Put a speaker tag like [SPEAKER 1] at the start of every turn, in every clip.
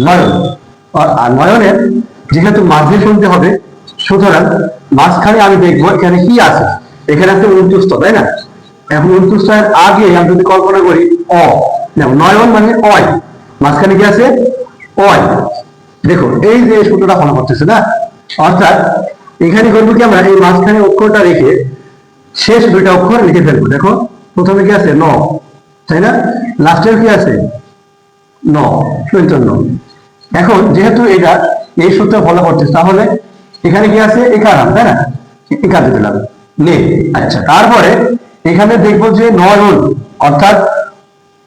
[SPEAKER 1] নয়ন। আর- নয়নের যেহেতু মাঝে শুনতে হবে, সুতরাং মাঝখানে আমি দেখব এখানে কি আছে। এখানে আছে উনতুষ্ট তাই না? এখন উনতুষ্টের আগে আমি যদি কল্পনা করি, অ। নয়ন মানে অয়। মাঝখানে কি আছে? অয়। দেখো, এই যে সূত্রটা ফলো করতেছে, না? অর্থাৎ এখানে করব কি আমরা? এই মাঝখানে অক্ষরটা রেখে শেষ দুইটা অক্ষর লিখে ফেলব। দেখো, প্রথমে কি আছে? ন। তাই না? লাস্টের কি আছে? ন। চৈতন্য। এখন যেহেতু এটা এই সূত্র ফলো করতেছে, তাহলে এখানে কি আছে? একারাম তাই না? একার দিলাম নে আচ্ছা তারপরে এখানে দেখব যে নয়ন অর্থাৎ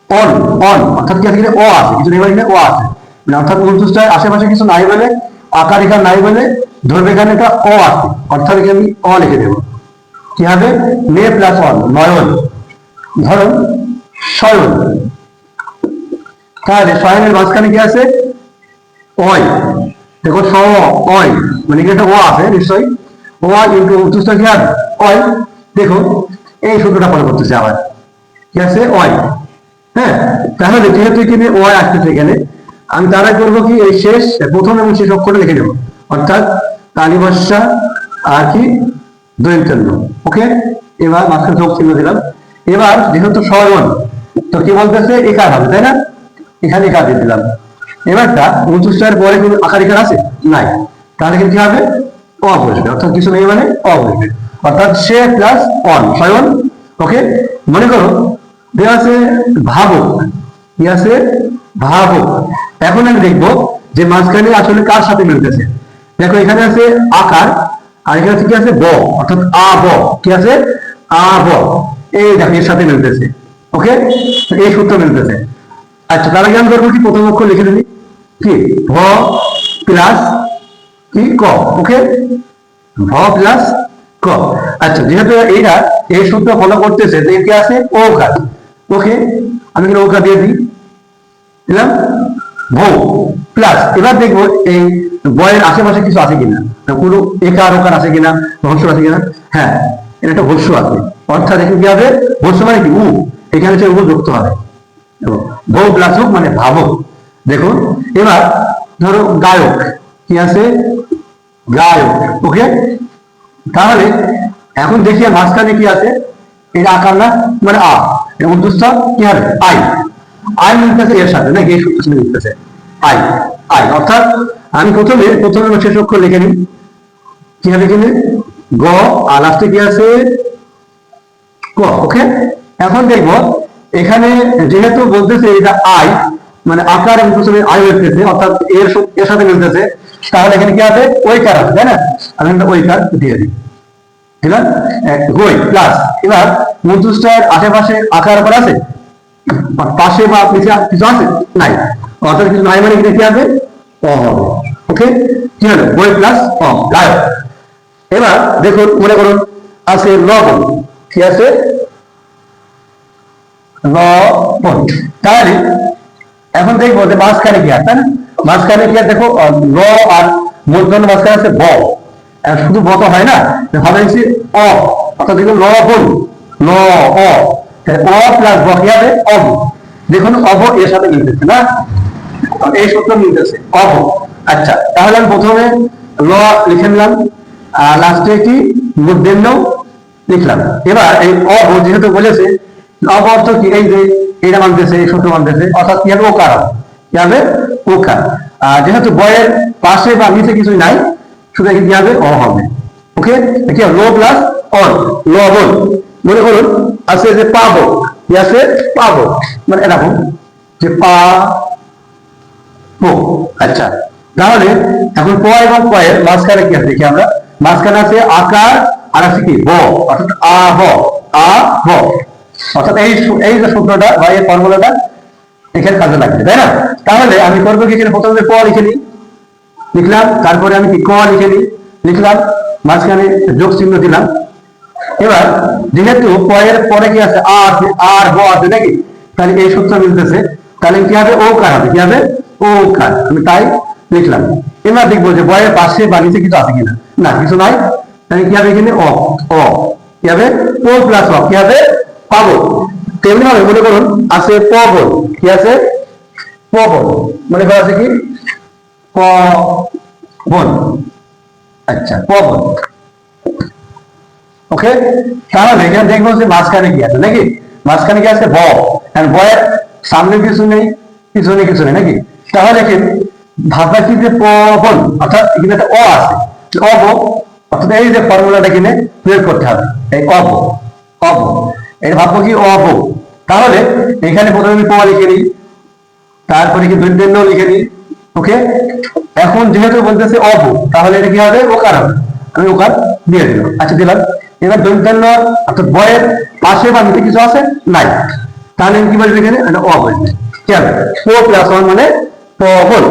[SPEAKER 1] অন অন, অর্থাৎ কি আছে? অ আছে, কিছু নেই অ আছে। মানে অর্থাৎ উনত্রিশটার আশেপাশে কিছু নাই বলে, আকার এখানে নাই বলে, ধরবে এখানে এটা অ আছে, অর্থাৎ এখানে আমি অ লিখে দেবো। কি হবে? নে প্লাস অন নয়ন ধরুন শয়ন তাহলে শয়নের মাঝখানে কি আছে? অয় দেখো স অয় মানে একটা আছে অয় দেখো। এই সূত্রটা ফলো করতেছে আবার কি আছে? অয় হ্যাঁ তাহলে যেহেতু এখানে আসতেছে এখানে আমি তারা করব কি? এই শেষ প্রথম এবং শেষ অক্ষরটা লিখে নেব অর্থাৎ কালিবর্ষা আর কি দৈন্তন্য ওকে এবার মাঝখানে যোগ চিহ্ন দিলাম। এবার যেহেতু স্বয়ন তো কি বলতেছে? একার হবে, তাই না? এখানে একার দিয়ে দিলাম। এবারটা উনত্রিশটার পরে কোনো আকার এখানে আছে? নাই। তাহলে কিন্তু কি হবে? অ বসবে অর্থাৎ কিছু নেই মানে অ বসবে অর্থাৎ সে প্লাস অন স্বয়ন ওকে মনে করো দেওয়া আছে ভাবক কি আছে ভাবক এখন আমি দেখব যে মাঝখানে আসলে কার সাথে মিলতেছে? দেখো, এখানে আছে আকার, আর এখানে কি আছে? ব। অর্থাৎ আ, ব। কি আছে? আ, ব। এই দেখো, এর সাথে মিলতেছে। ওকে এই সূত্র মিলতেছে। আচ্ছা তার আগে আমি করব কি? প্রথম অক্ষর লিখে দিবি কি? ভ প্লাস কি? ক। ওকে? ভ প্লাস ক। আচ্ছা যেহেতু এইটা, এই সূত্র ফলো করতেছে, তো কি আছে? ও কাজ ওকে? আমি কি ওকা দিয়ে দিই। দিলাম? ভৌ প্লাস। এবার দেখব এই বয়ের আশেপাশে কিছু আছে কিনা। কোনো একার ওকার আছে কিনা? ভস্য আছে কিনা? হ্যাঁ এটা একটা ভস্য আছে। অর্থাৎ এখানে কি হবে? ভস্য মানে কি? উ। এখানে হচ্ছে উ যুক্ত হবে। প্লাস মানে ভাবক। দেখুন, এবার ধরো গায়ক, কি আছে? গায়ক, ওকে? তাহলে এখন দেখি মাঝখানে কি আছে? এটা আকার না? মানে আ। এটা উদ্দেশ্য কি হবে? আই। আই মিলতেছে এর সাথে না সূত্রের মিলতেছে আই আই। অর্থাৎ আমি প্রথমে প্রথমে শেষ অক্ষর লিখে নিই। কি হবে কিনে গ আর লাস্টে কি আছে? ক, ওকে? এখন দেখব এখানে যেহেতু বলতেছে এটা আই মানে আকার এবং আই হইতেছে, অর্থাৎ এর এর সাথে মিলতেছে, তাহলে এখানে কি আছে? ওই কার আছে, তাই না? আমি একটা ওই কার দিয়ে দিই। আছে হই প্লাস এবার মধ্যস্টার আশেপাশে আকার আছে? পাশে বা কিছু আছে? নাই। অর্থাৎ কিছু নাই মানে এখানে কি হবে ওকে? কি হলো? প্লাস অ। এবার, দেখুন, মনে করুন আছে লবণ, কি আছে? লবণ তাহলে, এখন দেখব যে মাঝখানে কি আছে মাঝখানে কি দেখো ল আর মূর্ধন্য মাঝখানে আছে ব শুধু ব তো হয় না হবে হচ্ছে অ। অর্থাৎ দেখুন লবণ ল অ। অ প্লাস ব কি হবে? অব দেখুন অব এর সাথে মিলতেছে না? এই সূত্র মিলতেছে অব আচ্ছা তাহলে আমি প্রথমে ল লিখে নিলাম, আর লাস্টে কি মূর্ধন্য লিখলাম। এবার এই অব যেহেতু বলেছে অব অর্থ কি? এই যে এটা মানতেছে, এই সূত্র মানতেছে, অর্থাৎ কি হবে? ওকার কি হবে? ওকার। আর যেহেতু বয়ের পাশে বা নিচে কিছুই নাই, শুধু কি হবে? অ হবে। ওকে? কি লো প্লাস অন, লবণ। মনে করুন, আছে যে পাবো, কি আছে? পাবো। মানে এরকম যে পা ও আচ্ছা। তাহলে এখন প এবং প এর মাঝখানে কি আছে? দেখি আমরা। মাঝখানে আছে আকার, আর আছে কি? ব। অর্থাৎ আ ব আ ব অর্থাৎ এই এই যে সূত্রটা বা এই ফর্মুলাটা এখানে কাজে লাগবে, তাই না? তাহলে আমি করব কি প্রথমে প লিখে নিই। লিখলাম, তারপরে আমি কি ক লিখে নিই? লিখলাম, মাঝখানে যোগ চিহ্ন দিলাম। এবার, যেহেতু পয়ের পরে কি আছে? আ আছে আর ব আছে নাকি? তাহলে এই সূত্র মিলতেছে। তাহলে কি হবে? ও কার হবে। কি হবে? ও কার আমি তাই লিখলাম। এবার দেখব যে বয়ের পাশে বা নিচে কিছু আছে কিনা। না, কিছু নাই। তাহলে কি হবে এখানে? অ অ। কি হবে? ও প্লাস অ। কি হবে? পাবো। তেমনি ভাবে মনে করুন, আছে পবন কি আছে? পবন মনে করা আছে কি? ক বন আচ্ছা ক বন ওকে? তাহলে এখানে দেখব যে মাঝখানে কি আছে, নাকি? মাঝখানে কি আছে ব আর বয়ের সামনে কিছু নেই, পিছনে কিছু নেই, নাকি? তাহলে দেখেন কি যে পবন অর্থাৎ এখানে একটা অ আছে। অব অর্থাৎ এই যে ফর্মুলাটা কিনে প্রয়োগ করতে হবে, এই অব অব এটা ভাববো কি? অব তাহলে এখানে প্রথমে আমি প লিখে নিই, তারপরে কি দৈন্য লিখে নিই। ওকে? এখন যেহেতু বলতেছে অব, তাহলে এটা কি হবে? ওকার আমি ওকার দিয়ে দিলাম। আচ্ছা দিলাম। এবার দৈন্য অর্থাৎ বয়ের পাশে বা নিচে কিছু আছে? নাই। তাহলে আমি কি বলব এখানে অ বলবে কি হবে ও প্লাস ওয়ান মানে প বল